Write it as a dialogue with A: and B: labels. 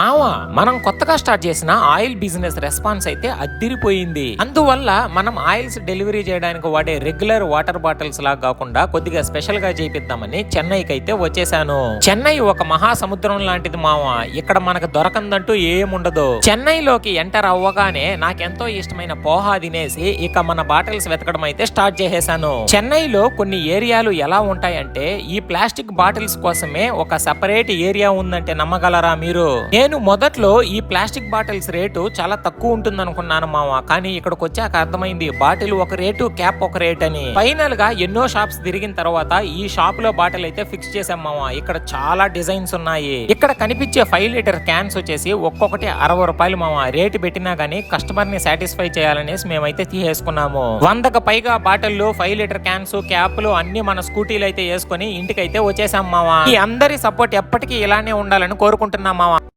A: เมา మనం కొత్తగా స్టార్ట్ చేసిన ఆయిల్ బిజినెస్ రెస్పాన్స్ అయితే అద్దిరిపోయింది. అందువల్ల మనం ఆయిల్స్ డెలివరీ చేయడానికి వాడే రెగ్యులర్ వాటర్ బాటిల్స్ లాగా కాకుండా కొద్దిగా స్పెషల్గా చేపిద్దామని చెన్నైకి అయితే వచ్చేసాను. చెన్నై ఒక మహా సముద్రం లాంటిది మావా. ఇక్కడ మనకు దొరకందంటూ ఏముండదు. చెన్నైలోకి ఎంటర్ అవ్వగానే నాకెంతో ఇష్టమైన పోహా తినేసి ఇక మన బాటిల్స్ వెతకడం అయితే స్టార్ట్ చేసేసాను. చెన్నైలో కొన్ని ఏరియాలు ఎలా ఉంటాయంటే ఈ ప్లాస్టిక్ బాటిల్స్ కోసమే ఒక సెపరేట్ ఏరియా ఉందంటే నమ్మగలరా మీరు? నేను మొదట్లో ఈ ప్లాస్టిక్ బాటిల్స్ రేటు చాలా తక్కువ ఉంటుంది అనుకున్నాను మామ కానీ ఇక్కడికి వచ్చాక అర్థమైంది బాటిల్ ఒక రేటు క్యాప్ ఒక రేట్ అని. ఫైనల్గా ఎన్నో షాప్స్ తిరిగిన తర్వాత ఈ షాప్లో బాటిల్ అయితే ఫిక్స్ చేసాం మామ ఇక్కడ చాలా డిజైన్స్ ఉన్నాయి. ఇక్కడ కనిపించే ఫైవ్ లీటర్ క్యాన్స్ వచ్చేసి ఒక్కొక్కటి అరవై రూపాయలు మామ రేటు పెట్టినా గానీ కస్టమర్ని సాటిస్ఫై చేయాలనేసి మేమైతే తీసేసుకున్నాము. వందకు పైగా బాటిల్లు ఫైవ్ లీటర్ క్యాన్స్ క్యాప్లు అన్ని మన స్కూటీలు అయితే వేసుకొని ఇంటికి అయితే వచ్చేసాం మామ ఈ అందరి సపోర్ట్ ఎప్పటికీ ఇలానే ఉండాలని కోరుకుంటున్నాం మామ